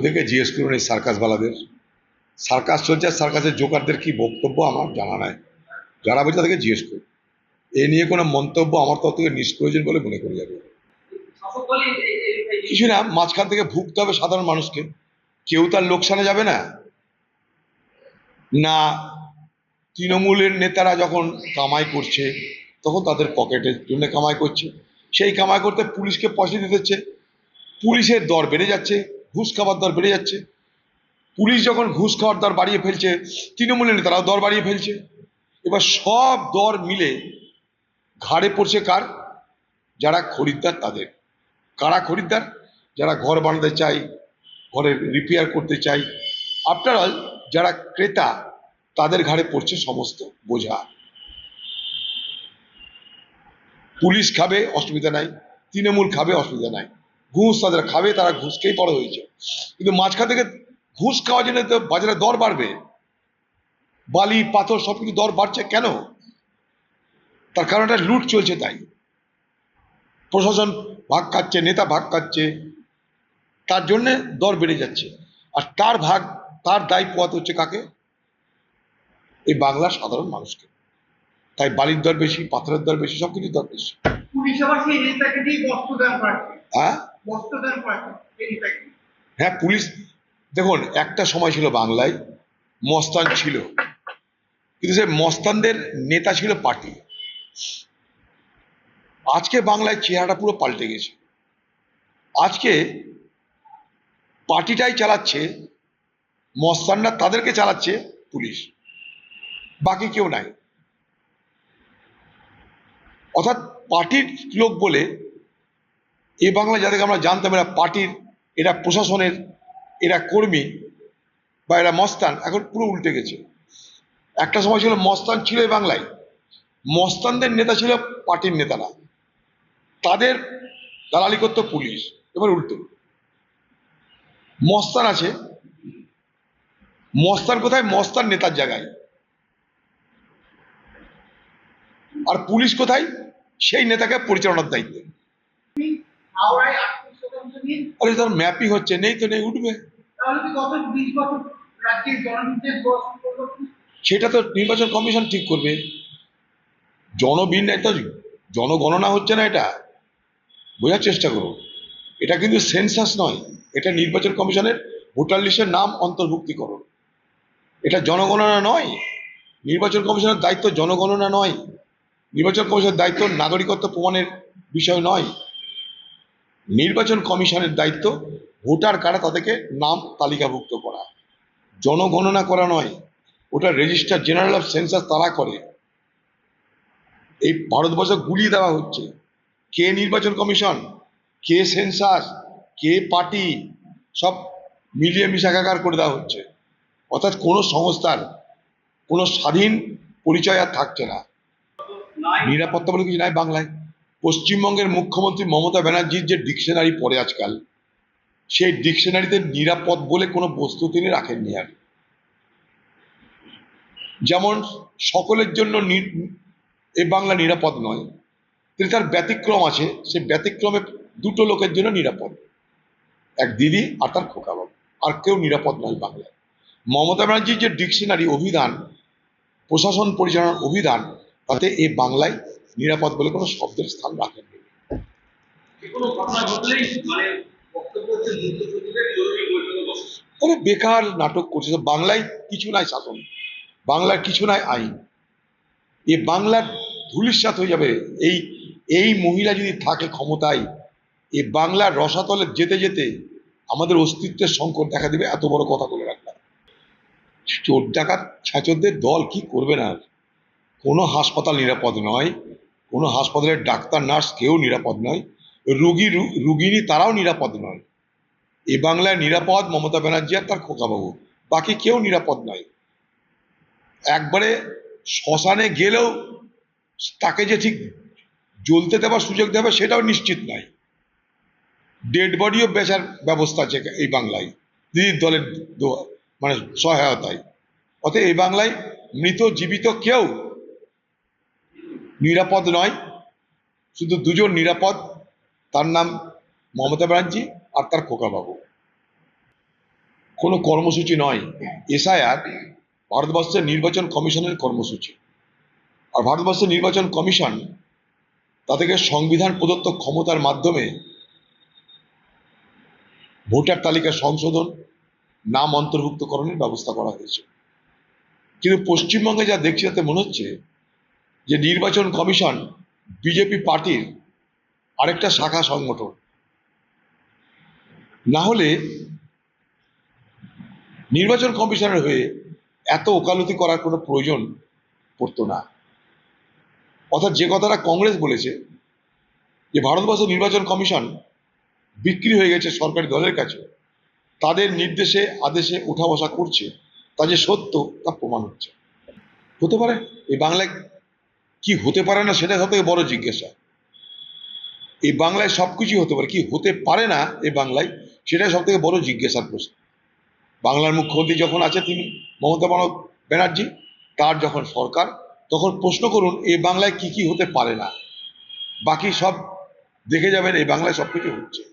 ওদেরকে জিজ্ঞেস করুন এই সার্কাসওয়ালাদের সার্কাস চলছে আর সার্কাসের জোকারদের কি বক্তব্য আমার জানা নাই। যারা বলছে তাদেরকে জিজ্ঞেস করুন। এ নিয়ে কোনো মন্তব্য আমার তরফ থেকে নিষ্প্রয়োজন বলে মনে করি যাবে কিছু না, মাঝখান থেকে ভুগতে হবে সাধারণ মানুষকে। কেউ তার লোকসানে যাবে না। না, তৃণমূলের নেতারা যখন কামাই করছে, তখন তাদের পকেটের জন্য কামাই করছে। সেই কামাই করতে পুলিশকে পয়সা দিতে হচ্ছে। পুলিশের দর বেড়ে যাচ্ছে। ঘুষ খাবার দর বেড়ে যাচ্ছে। পুলিশ যখন ঘুষ খাওয়ার দর বাড়িয়ে ফেলছে, তৃণমূলের নেতারাও দর বাড়িয়ে ফেলছে। এবার সব দর মিলে ঘাড়ে পড়ছে কার? যারা খরিদ্দার তাদের। কারা খরিদ্দার? যারা ঘর বানাতে চাই, ঘরের রিপেয়ার করতে চাই। আফটার অল যারা ক্রেতা, তাদের ঘাড়ে পড়ছে সমস্ত বোঝা। পুলিশ খাবে, অসুবিধা নাই। তৃণমূল খাবে, অসুবিধা নাই। ঘুষ তাদের খাবে তারা ঘুষকেই বড় হয়েছে। কিন্তু মাঝখান থেকে ঘুষ খাওয়ার জন্য তো বাজারে দর বাড়বে। বালি পাথর সব কিছু দর বাড়ছে কেন? তার কারণ একটা লুট চলছে তাই। প্রশাসন ভাগ খাচ্ছে নেতা ভাগ খাচ্ছে তার জন্যে দর বেড়ে যাচ্ছে। আর তার ভাগ তার দায় পোয়াতে হচ্ছে কাকে? এই বাংলার সাধারণ মানুষকে। তাই বালির দর বেশি পাথরের দর বেশি সব কিছুর দর বেশি। হ্যাঁ? হ্যাঁ। পুলিশ, দেখুন, একটা সময় ছিল বাংলায়, মস্তান ছিল। কিন্তু সে মস্তানদের নেতা ছিল পার্টি। আজকে বাংলায় চেহারাটা পুরো পাল্টে গেছে। আজকে পার্টিটাই চালাচ্ছে, মস্তানরা তাদেরকে চালাচ্ছে পুলিশ। বাকি কেউ নাই। অর্থাৎ পার্টির লোক বলে এ বাংলা যাদেরকে আমরা জানতাম, এরা পার্টির, এরা প্রশাসনের, এরা কর্মী বা এরা মস্তান, এখন পুরো উল্টে গেছে। একটা সময় ছিল মস্তান ছিল এই বাংলায়। মস্তানদের নেতা ছিল পার্টির নেতারা। তাদের দালালি করতো পুলিশ। এবার উল্টো। মস্তান আছে। মস্তান কোথায়? মস্তান নেতার জায়গায়। আর পুলিশ কোথায়? সেই নেতাকে পরিচালনার দায়িত্ব। আরে তার ম্যাপিং হচ্ছে নেই তো নেই উঠবে? সেটা তো নির্বাচন কমিশন ঠিক করবে। জনবিন্যাস তো জনগণনা হচ্ছে না এটা। বোঝার চেষ্টা করুন। এটা কিন্তু সেন্সাস নয়। এটা নির্বাচন কমিশনের ভোটার লিস্টের নাম অন্তর্ভুক্তিকরণ। এটা জনগণনা নয়। নির্বাচন কমিশনের দায়িত্ব জনগণনা নয়। নির্বাচন কমিশনের দায়িত্ব নাগরিকত্ব প্রমাণের বিষয় নয়। নির্বাচন কমিশনের দায়িত্ব, ভোটার কারা তাদেরকে নাম তালিকাভুক্ত করা। জনগণনা করা নয়, ওটা রেজিস্টার জেনারেল অফ সেন্সাস তারা করে। এই ভারতবর্ষ গুলিয়ে দেওয়া হচ্ছে। কে নির্বাচন কমিশন, কে সেন্সাস কে পার্টি, সব মিলিয়ে মিশাকাকার করে দেওয়া হচ্ছে। অর্থাৎ কোনো সংস্থার কোনো স্বাধীন পরিচয় আর থাকছে না। নিরাপত্তা বলে কিছু নাই বাংলায়। পশ্চিমবঙ্গের মুখ্যমন্ত্রী মমতা ব্যানার্জির যে ডিকশনারি পড়ে আজকাল, সেই ডিকশনারিতে নিরাপদ বলে কোনো বস্তু তিনি রাখেননি আর। যেমন সকলের জন্য এ বাংলা নিরাপদ নয়, তিনি তার ব্যতিক্রম আছে, সে ব্যতিক্রমে দুটো লোকের জন্য নিরাপদ, এক দিদি আর তার খোকা বাবু, আর কেউ নিরাপদ নয় বাংলায়। মমতা ব্যানার্জির যে ডিকশনারি অভিধান, প্রশাসন পরিচালনার অভিধান, তাতে এ বাংলায় নিরাপদ বলে কোনো শব্দের স্থান রাখেননি। ঘটলেই মানে তাহলে বেকার নাটক করছে বাংলায় কিছু নাই শাসন বাংলার কিছু নাই আইন। এ বাংলার ধুলিস্বাত হয়ে যাবে। এই এই মহিলা যদি থাকে ক্ষমতায় এ বাংলার রসাতলে যেতে যেতে আমাদের অস্তিত্বের সংকট দেখা দেবে এত বড় কথা বলে রাখলাম চোর ডাকাত ছাচরদের দল কি করবে না? আর? কোনো হাসপাতাল নিরাপদ নয়। কোনো হাসপাতালের ডাক্তার, নার্স কেউ নিরাপদ নয়। রুগী, রুগিনী তারাও নিরাপদ নয়। এ বাংলায় নিরাপদ মমতা ব্যানার্জি আর তার খোকাবাবু। বাকি কেউ নিরাপদ নয়। একবারে শ্মশানে গেলেও তাকে যে ঠিক জ্বলতে দেওয়ার সুযোগ দেবে সেটাও নিশ্চিত নয়। ডেড বডিও বেচার ব্যবস্থা আছে এই বাংলায়, দিদির দলের মানে সহায়তায়। অতএব এই বাংলায় মৃত জীবিত কেউ নিরাপদ নয়, শুধু দুজন নিরাপদ, তার নাম মমতা ব্যানার্জি আর তার খোকাবাবু। কোনো কর্মসূচি নয়, এসআইআর ভারতবর্ষের নির্বাচন কমিশনের কর্মসূচি। আর ভারতবর্ষের নির্বাচন কমিশন তাদেরকে সংবিধান প্রদত্ত ক্ষমতার মাধ্যমে ভোটার তালিকা সংশোধন, নাম অন্তর্ভুক্তকরণের ব্যবস্থা করা হয়েছে। কিন্তু পশ্চিমবঙ্গে যা দেখছি তাতে মনে হচ্ছে যে নির্বাচন কমিশন বিজেপি পার্টির আরেকটা শাখা সংগঠন। না হলে নির্বাচন কমিশনের হয়ে এত ওকালতি করার কোনো প্রয়োজন পড়তো না। অর্থাৎ যে কথাটা কংগ্রেস বলেছে যে ভারতবর্ষ নির্বাচন কমিশন বিক্রি হয়ে গেছে সরকারি দলের কাছে, তাদের নির্দেশে, আদেশে উঠা বসা করছে, তা যে সত্য তা প্রমাণ হচ্ছে। হতে পারে, এই বাংলায় কি হতে পারে না সেটা সব থেকে বড় জিজ্ঞাসা। এই বাংলায় সব কিছুই হতে পারে, কি হতে পারে না এই বাংলায় সেটাই সব থেকে বড় জিজ্ঞাসার প্রশ্ন। বাংলার মুখ্যমন্ত্রী যখন আছে তিনি, মমতা ব্যানার্জি, তার যখন সরকার, তখন প্রশ্ন করুন, এই বাংলায় কি কি হতে পারে না? বাকি সব দেখে যাবেন, এই বাংলায় সব কিছু হচ্ছে।